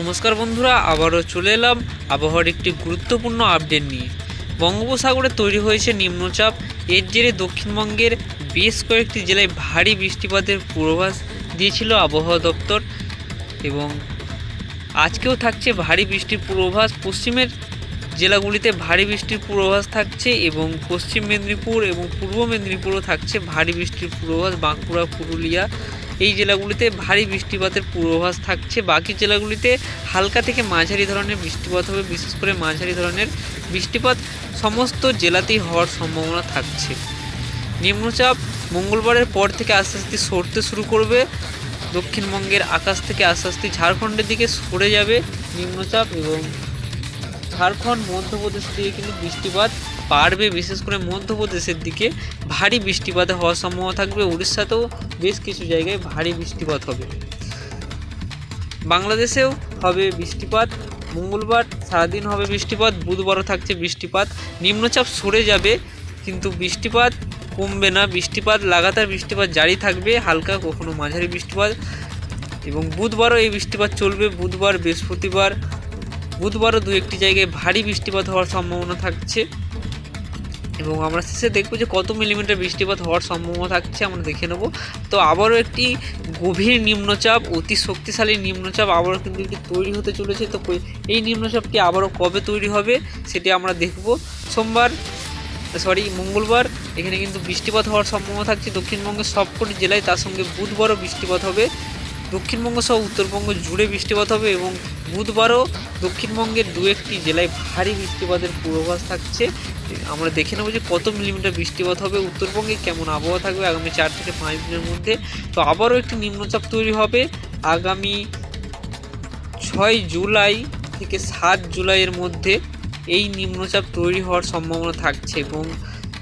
নমস্কার বন্ধুরা, আবারও চলে এলাম আবহাওয়ার একটি গুরুত্বপূর্ণ আপডেট নিয়ে। বঙ্গোপসাগরে তৈরি হয়েছে নিম্নচাপ। এর জেরে দক্ষিণবঙ্গের বেশ কয়েকটি জেলায় ভারী বৃষ্টিপাতের পূর্বাভাস দিয়েছিল আবহাওয়া দপ্তর এবং আজকেও থাকছে ভারী বৃষ্টির পূর্বাভাস। পশ্চিমের জেলাগুলিতে ভারী বৃষ্টির পূর্বাভাস থাকছে এবং পশ্চিম মেদিনীপুর এবং পূর্ব মেদিনীপুরও থাকছে ভারী বৃষ্টির পূর্বাভাস। বাঁকুড়া, পুরুলিয়া এই জেলাগুলিতে ভারী বৃষ্টিপাতের পূর্বাভাস থাকছে। বাকি জেলাগুলিতে হালকা থেকে মাঝারি ধরনের বৃষ্টিপাত হবে, বিশেষ করে মাঝারি ধরনের বৃষ্টিপাত সমস্ত জেলাতেই হওয়ার সম্ভাবনা থাকছে। নিম্নচাপ মঙ্গলবারের পর থেকে আস্তে আস্তে সরতে শুরু করবে। দক্ষিণবঙ্গের আকাশ থেকে আস্তে আস্তে ঝাড়খণ্ডের দিকে সরে যাবে নিম্নচাপ এবং ঝাড়খণ্ড, মধ্যপ্রদেশ থেকে কিন্তু বৃষ্টিপাত বাড়বে, বিশেষ করে মধ্যপ্রদেশের দিকে। ভারী বৃষ্টিপাত হওয়ার সম্ভাবনা থাকবে। উড়িষ্যাতেও বেশ কিছু জায়গায় ভারী বৃষ্টিপাত হবে। বাংলাদেশেও হবে বৃষ্টিপাত। মঙ্গলবার সারাদিন হবে বৃষ্টিপাত। বুধবারও থাকছে বৃষ্টিপাত। নিম্নচাপ সরে যাবে, কিন্তু বৃষ্টিপাত কমবে না। বৃষ্টিপাত, লাগাতার বৃষ্টিপাত জারি থাকবে। হালকা কখনো মাঝারি বৃষ্টিপাত। এবং বুধবারও এই বৃষ্টিপাত চলবে। বুধবার, বৃহস্পতিবার, বুধবারও দু একটি জায়গায় ভারী বৃষ্টিপাত হওয়ার সম্ভাবনা থাকছে। এবং আমরা শেষে দেখব যে কত মিলিমিটার বৃষ্টিপাত হওয়ার সম্ভাবনা থাকছে, আমরা দেখে নেব। তো আবারও একটি গভীর নিম্নচাপ, অতি শক্তিশালী নিম্নচাপ আবারও কিন্তু একটি তৈরি হতে চলেছে। তো এই নিম্নচাপটি আবারও কবে তৈরি হবে সেটি আমরা দেখব। সোমবার, সরি, মঙ্গলবার, এখানে কিন্তু বৃষ্টিপাত হওয়ার সম্ভাবনা থাকছে। দক্ষিণবঙ্গের সবকটি জেলায় তার সঙ্গে বুধবারও বৃষ্টিপাত হবে। দক্ষিণবঙ্গ সহ উত্তরবঙ্গ জুড়ে বৃষ্টিপাত হবে এবং বুধবারও দক্ষিণবঙ্গের দু একটি জেলায় ভারী বৃষ্টিপাতের পূর্বাভাস থাকছে। আমরা দেখে নেব যে কত মিলিমিটার বৃষ্টিপাত হবে, উত্তরবঙ্গে কেমন আবহাওয়া থাকবে আগামী চার থেকে পাঁচ দিনের মধ্যে। তো আবারও একটি নিম্নচাপ তৈরি হবে আগামী ছয় জুলাই থেকে সাত জুলাইয়ের মধ্যে এই নিম্নচাপ তৈরি হওয়ার সম্ভাবনা থাকছে এবং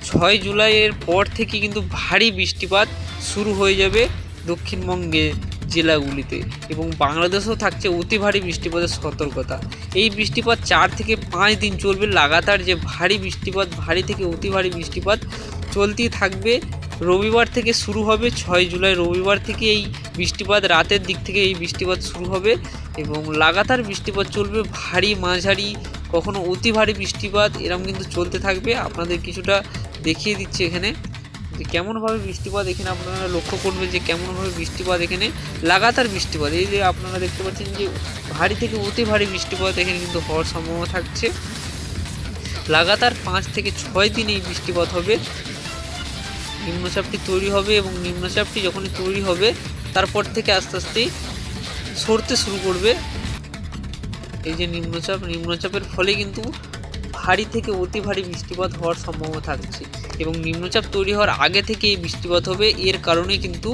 ছয় জুলাইয়ের পর থেকে কিন্তু ভারী বৃষ্টিপাত শুরু হয়ে যাবে দক্ষিণবঙ্গে। জেলাগুলিতে এবং বাংলাদেশেও থাকছে অতি ভারী বৃষ্টিপাতের সতর্কতা। এই বৃষ্টিপাত চার থেকে পাঁচ দিন চলবে। লাগাতার যে ভারী বৃষ্টিপাত, ভারী থেকে অতি ভারী বৃষ্টিপাত চলতেই থাকবে। রবিবার থেকে শুরু হবে, ছয় জুলাই রবিবার থেকে এই বৃষ্টিপাত, রাতের দিক থেকে এই বৃষ্টিপাত শুরু হবে এবং লাগাতার বৃষ্টিপাত চলবে। ভারী, মাঝারি, কখনো অতি ভারী বৃষ্টিপাত এরকম কিন্তু চলতে থাকবে। আপনাদের কিছুটা দেখিয়ে দিচ্ছে এখানে। কেমনভাবে বৃষ্টিপাত এখানে আপনারা লক্ষ্য করবেন যে কেমনভাবে বৃষ্টিপাত এখানে লাগাতার বৃষ্টিপাত। এই যে আপনারা দেখতে পাচ্ছেন যে ভারী থেকে অতি ভারী বৃষ্টিপাত এখানে কিন্তু হওয়ার সম্ভাবনা থাকছে। লাগাতার পাঁচ থেকে ছয় দিন এই বৃষ্টিপাত হবে। নিম্নচাপটি তৈরি হবে এবং নিম্নচাপটি যখনই তৈরি হবে, তারপর থেকে আস্তে আস্তে সরতে শুরু করবে। এই যে নিম্নচাপ, নিম্নচাপের ফলে কিন্তু ভারী থেকে অতি ভারী বৃষ্টিপাত হওয়ার সম্ভাবনা থাকছে এবং নিম্নচাপ তৈরি হওয়ার আগে থেকে এই বৃষ্টিপাত হবে। এর কারণে কিন্তু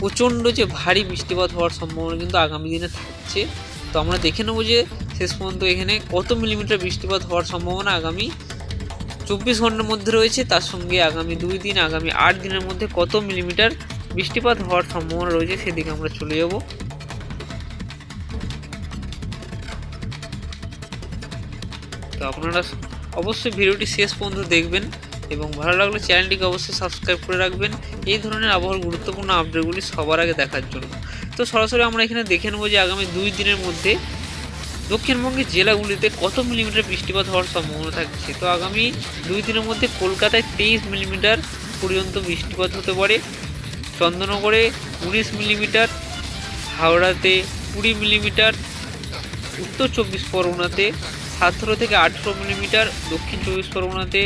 প্রচণ্ড যে ভারী বৃষ্টিপাত হওয়ার সম্ভাবনা কিন্তু আগামী দিনে থাকছে। তো আমরা দেখে নেব যে শেষ পর্যন্ত এখানে কত মিলিমিটার বৃষ্টিপাত হওয়ার সম্ভাবনা আগামী চব্বিশ ঘণ্টার মধ্যে রয়েছে। তার সঙ্গে আগামী দুই দিন, আগামী আট দিনের মধ্যে কত মিলিমিটার বৃষ্টিপাত হওয়ার সম্ভাবনা রয়েছে সেদিকে আমরা চলে যাব। তো আপনারা অবশ্যই ভিডিওটি শেষ পর্যন্ত দেখবেন এবং ভালো লাগলে চ্যানেলটিকে অবশ্যই সাবস্ক্রাইব করে রাখবেন। এই ধরনের আবহাওয়ার গুরুত্বপূর্ণ আপডেটগুলি সবার আগে দেখার জন্য। তো সরাসরি আমরা এখানে দেখে নেব যে আগামী দুই দিনের মধ্যে দক্ষিণবঙ্গের জেলাগুলিতে কত মিলিমিটার বৃষ্টিপাত হওয়ার সম্ভাবনা থাকছে? তো আগামী দুই দিনের মধ্যে কলকাতায় তেইশ মিলিমিটার পর্যন্ত বৃষ্টিপাত হতে পারে। চন্দননগরে উনিশ মিলিমিটার, হাওড়াতে কুড়ি মিলিমিটার, উত্তর চব্বিশ পরগনাতে সতেরো থেকে আঠেরো মিলিমিটার, দক্ষিণ চব্বিশ পরগনাতে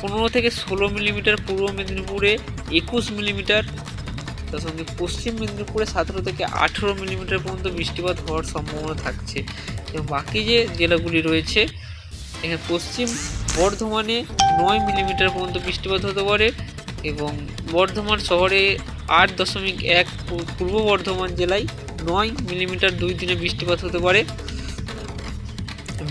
পনেরো থেকে ষোলো মিলিমিটার, পূর্ব মেদিনীপুরে একুশ মিলিমিটার, তার সঙ্গে পশ্চিম মেদিনীপুরে সতেরো থেকে আঠেরো মিলিমিটার পর্যন্ত বৃষ্টিপাত হওয়ার সম্ভাবনা থাকছে। এবং বাকি যে জেলাগুলি রয়েছে, এখানে পশ্চিম বর্ধমানে নয় মিলিমিটার পর্যন্ত বৃষ্টিপাত হতে পারে এবং বর্ধমান শহরে আট দশমিক এক, পূর্ব বর্ধমান জেলায় নয় মিলিমিটার দুই দিনে বৃষ্টিপাত হতে পারে।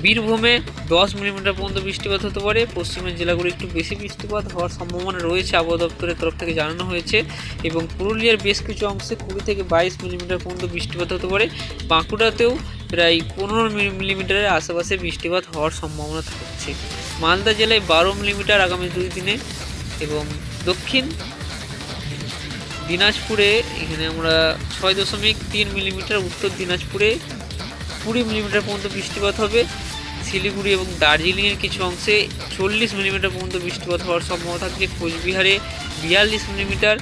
বীরভূমে দশ মিলিমিটার পর্যন্ত বৃষ্টিপাত হতে পারে। পশ্চিমের জেলাগুলো একটু বেশি বৃষ্টিপাত হওয়ার সম্ভাবনা রয়েছে। আবহাওয়া দপ্তরের তরফ থেকে জানানো হয়েছে। এবং পুরুলিয়ার বেশ কিছু অংশে কুড়ি থেকে বাইশ মিলিমিটার পর্যন্ত বৃষ্টিপাত হতে পারে। বাঁকুড়াতেও প্রায় পনেরো মিলিমিটারের আশেপাশে বৃষ্টিপাত হওয়ার সম্ভাবনা থাকছে। মালদা জেলায় বারো মিলিমিটার আগামী দুই দিনে। এবং দক্ষিণ দিনাজপুরে এখানে আমরা ছয় দশমিক তিন মিলিমিটার, উত্তর দিনাজপুরে কুড়ি মিলিমিটার পর্যন্ত বৃষ্টিপাত হবে। শিলিগুড়ি এবং দার্জিলিংয়ের কিছু অংশে চল্লিশ মিলিমিটার পর্যন্ত বৃষ্টিপাত হওয়ার সম্ভাবনা থাকছে। কোচবিহারে বিয়াল্লিশ মিলিমিটার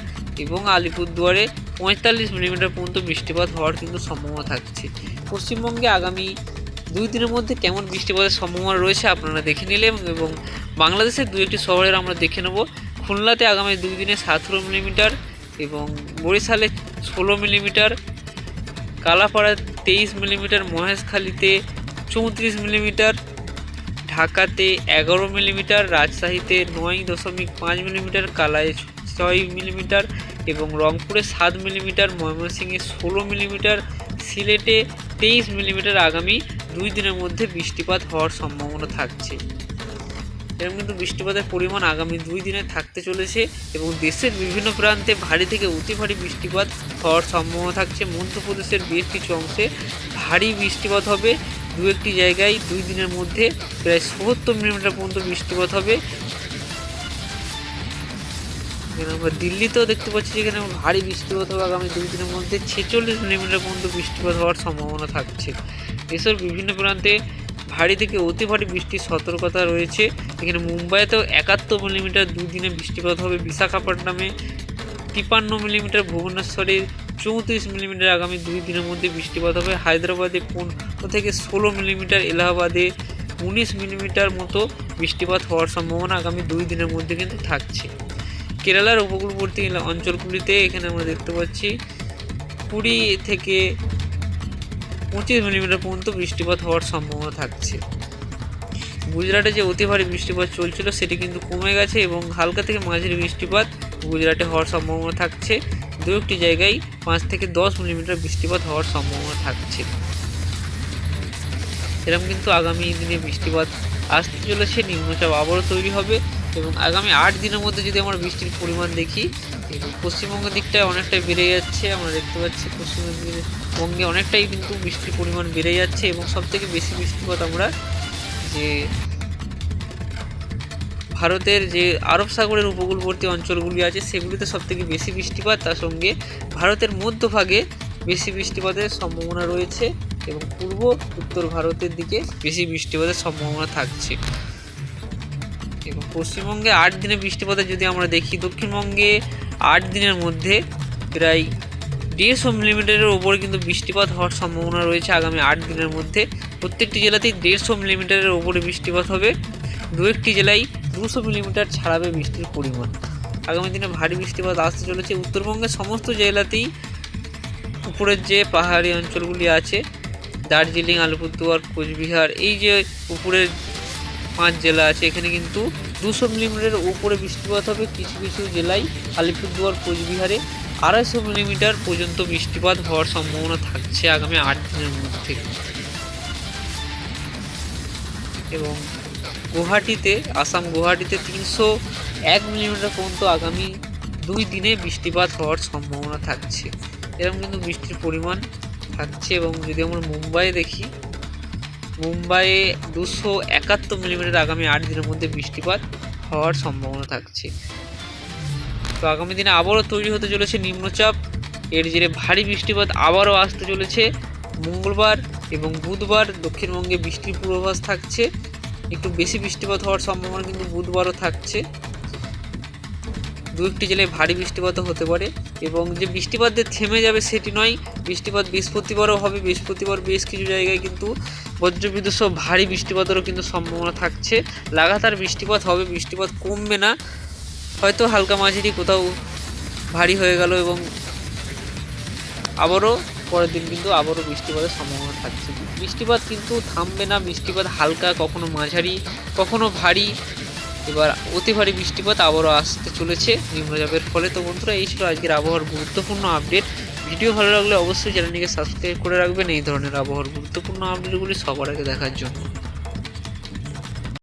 এবং আলিপুরদুয়ারে পঁয়তাল্লিশ মিলিমিটার পর্যন্ত বৃষ্টিপাত হওয়ার কিন্তু সম্ভাবনা থাকছে। পশ্চিমবঙ্গে আগামী দুই দিনের মধ্যে কেমন বৃষ্টিপাতের সম্ভাবনা রয়েছে আপনারা দেখে নিলেন এবং বাংলাদেশের দু একটি শহরের আমরা দেখে নেব। খুলনাতে আগামী দুই দিনে সতেরো মিলিমিটার এবং বরিশালে ষোলো মিলিমিটার কালাপাড়া তেইশ মিলিমিটার মহেশখালীতে চৌত্রিশ মিলিমিটার ঢাকাতে এগারো মিলিমিটার, রাজশাহীতে নয় দশমিক পাঁচ মিলিমিটার কালায় ছয় মিলিমিটার এবং রংপুরে সাত মিলিমিটার, ময়মনসিংহে ষোলো মিলিমিটার, সিলেটে তেইশ মিলিমিটার আগামী দুই দিনের মধ্যে বৃষ্টিপাত হওয়ার সম্ভাবনা থাকছে। এরকম কিন্তু বৃষ্টিপাতের পরিমাণ আগামী দুই দিনে থাকতে চলেছে এবং দেশের বিভিন্ন প্রান্তে ভারী থেকে অতি ভারী বৃষ্টিপাত হওয়ার সম্ভাবনা থাকছে। মধ্যপ্রদেশের বেশ কিছু অংশে ভারী বৃষ্টিপাত হবে। দু একটি জায়গায় দুই দিনের মধ্যে প্রায় সত্তর মিলিমিটার পর্যন্ত বৃষ্টিপাত হবে। আমরা দিল্লিতেও দেখতে পাচ্ছি যেখানে ভারী বৃষ্টিপাত হবে আগামী দুই দিনের মধ্যে ছেচল্লিশ মিলিমিটার পর্যন্ত বৃষ্টিপাত হওয়ার সম্ভাবনা থাকছে। দেশের বিভিন্ন প্রান্তে ভারী থেকে অতি ভারী বৃষ্টির সতর্কতা রয়েছে। এখানে মুম্বাইতেও একাত্তর মিলিমিটার দুদিনে বৃষ্টিপাত হবে বিশাখাপট্টনামে। তিপান্ন মিলিমিটার ভুবনেশ্বরে চৌত্রিশ মিলিমিটার আগামী দুই দিনের মধ্যে বৃষ্টিপাত হবে। হায়দ্রাবাদে পনেরো থেকে ষোলো মিলিমিটার, এলাহাবাদে উনিশ মিলিমিটার মতো বৃষ্টিপাত হওয়ার সম্ভাবনা আগামী দুই দিনের মধ্যে কিন্তু থাকছে। কেরালার উপকূলবর্তী অঞ্চলগুলিতে এখানে আমরা দেখতে পাচ্ছি কুড়ি থেকে পঁচিশ মিলিমিটার পর্যন্ত বৃষ্টিপাত হওয়ার সম্ভাবনা থাকছে। গুজরাটে যে অতি ভারী বৃষ্টিপাত চলছিল, সেটি কিন্তু কমে গেছে এবং হালকা থেকে মাঝারি বৃষ্টিপাত গুজরাটে হওয়ার সম্ভাবনা থাকছে। দু একটি জায়গায় পাঁচ থেকে দশ মিলিমিটার বৃষ্টিপাত হওয়ার সম্ভাবনা থাকছে। এরকম কিন্তু আগামী দিনে বৃষ্টিপাত আসতে চলেছে, নিম্নচাপ আবারও তৈরি হবে এবং আগামী আট দিনের মধ্যে যদি আমরা বৃষ্টির পরিমাণ দেখি এবং পশ্চিমবঙ্গের দিকটায় অনেকটাই বেড়ে যাচ্ছে, আমরা দেখতে পাচ্ছি পশ্চিমবঙ্গে অনেকটাই কিন্তু বৃষ্টির পরিমাণ বেড়ে যাচ্ছে এবং সবথেকে বেশি বৃষ্টিপাত আমরা যে ভারতের যে আরব সাগরের উপকূলবর্তী অঞ্চলগুলি আছে, সেগুলিতে সবথেকে বেশি বৃষ্টিপাত। তার সঙ্গে ভারতের মধ্যভাগে বেশি বৃষ্টিপাতের সম্ভাবনা রয়েছে এবং পূর্ব উত্তর ভারতের দিকে বেশি বৃষ্টিপাতের সম্ভাবনা থাকছে। এবং পশ্চিমবঙ্গে আট দিনে বৃষ্টিপাতের যদি আমরা দেখি, দক্ষিণবঙ্গে আট দিনের মধ্যে প্রায় দেড়শো মিলিমিটারের ওপরে কিন্তু বৃষ্টিপাত হওয়ার সম্ভাবনা রয়েছে। আগামী আট দিনের মধ্যে প্রত্যেকটি জেলাতেই দেড়শো মিলিমিটারের ওপরে বৃষ্টিপাত হবে। দু একটি জেলায় দুশো মিলিমিটার ছাড়াবে বৃষ্টির পরিমাণ। আগামী দিনে ভারী বৃষ্টিপাত আসতে চলেছে। উত্তরবঙ্গের সমস্ত জেলাতেই উপরের যে পাহাড়ি অঞ্চলগুলি আছে, দার্জিলিং, আলিপুরদুয়ার, কোচবিহার, এই যে উপরের পাঁচ জেলা আছে। এখানে কিন্তু দুশো মিলিমিটারের উপরে বৃষ্টিপাত হবে। কিছু কিছু জেলায় আলিপুরদুয়ার, কোচবিহারে আড়াইশো মিলিমিটার পর্যন্ত বৃষ্টিপাত হওয়ার সম্ভাবনা থাকছে আগামী আট দিনের মধ্যে। এবং গুয়াহাটিতে, আসাম গুয়াহাটিতে তিনশো এক মিলিমিটার পর্যন্ত আগামী দুই দিনে বৃষ্টিপাত হওয়ার সম্ভাবনা থাকছে। এরকম কিন্তু বৃষ্টির পরিমাণ থাকছে এবং যদি আমরা মুম্বাই দেখি মুম্বাইয়ে দুশো একাত্তর মিলিমিটার আগামী আট দিনের মধ্যে বৃষ্টিপাত হওয়ার সম্ভাবনা থাকছে। তো আগামী দিনে আবারও তৈরি হতে চলেছে নিম্নচাপ। এর জেরে ভারী বৃষ্টিপাত আবারও আসতে চলেছে। মঙ্গলবার এবং বুধবার দক্ষিণবঙ্গে বৃষ্টির পূর্বাভাস থাকছে। একটু বেশি বৃষ্টিপাত হওয়ার সম্ভাবনা কিন্তু বুধবারও থাকছে। দু একটি জেলায় ভারী বৃষ্টিপাতও হতে পারে এবং যে বৃষ্টিপাত যে থেমে যাবে সেটি নয়, বৃষ্টিপাত বৃহস্পতিবারও হবে, বৃহস্পতিবার বেশ কিছু জায়গায় কিন্তু বজ্রবিদ্যুৎ সহ ভারী বৃষ্টিপাতেরও কিন্তু সম্ভাবনা থাকছে। লাগাতার বৃষ্টিপাত হবে, বৃষ্টিপাত কমবে না, হয়তো হালকা মাঝারি কোথাও ভারী হয়ে গেল এবং আবারও পরের দিন কিন্তু আবারও বৃষ্টিপাতের সম্ভাবনা থাকছে। বৃষ্টিপাত কিন্তু থামবে না, বৃষ্টিপাত হালকা, কখনো মাঝারি, কখনো ভারী এবার অতি ভারী বৃষ্টিপাত আবারও আসতে চলেছে নিম্নচাপের ফলে। তো বন্ধুরা, এই ছিল আজকের আবহাওয়ার গুরুত্বপূর্ণ আপডেট ভিডিও ভালো লাগলে অবশ্যই চ্যানেলটিকে সাবস্ক্রাইব করে রাখবেন। এই ধরনের আবহাওয়ার গুরুত্বপূর্ণ আপডেটগুলি সবার আগে দেখার জন্য।